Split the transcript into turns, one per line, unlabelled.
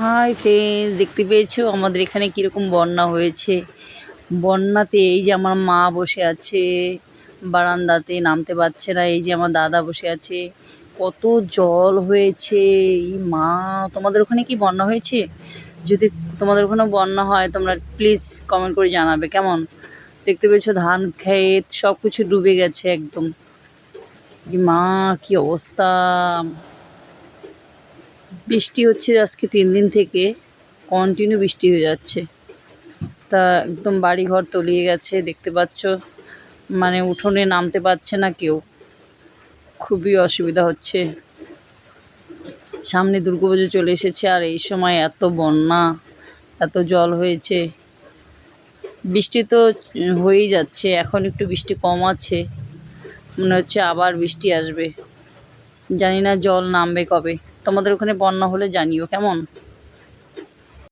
Hi friends দেখতে পেয়েছ? আমাদের এখানে কীরকম বন্যা হয়েছে? বন্যাতে এই যে আমার মা বসে আছে, বারান্দাতে নামতে পারছে না, এই যে আমার দাদা বসে আছে, কত জল হয়েছে। এই মা, তোমাদের ওখানে কি বন্যা হয়েছে? যদি তোমাদের ওখানে বন্যা হয়, তোমরা প্লিজ কমেন্ট করে জানাবে, কেমন? দেখতে পেয়েছ, ধান ক্ষেত সব কিছু ডুবে গেছে একদম। মা, কি অবস্থা? বৃষ্টি হচ্ছে আজকে তিন দিন থেকে কন্টিনিউ বৃষ্টি হয়ে যাচ্ছে। তা একদম বাড়ি ঘর তলিয়ে গেছে, দেখতে পাচ্ছ মানে উঠোনে নামতে পারছে না কেউ। খুবই অসুবিধা হচ্ছে। সামনে দুর্গাপুজো চলে এসেছে, আর এই সময় এত বন্যা, এত জল হয়েছে। বৃষ্টি তো হয়েই যাচ্ছে, এখন একটু বৃষ্টি কম আছে। মনে হচ্ছে আবার বৃষ্টি আসবে। জানি না জল নামবে কবে। তোমাদের ওখানে বন্যা হলে জানিও কেমন?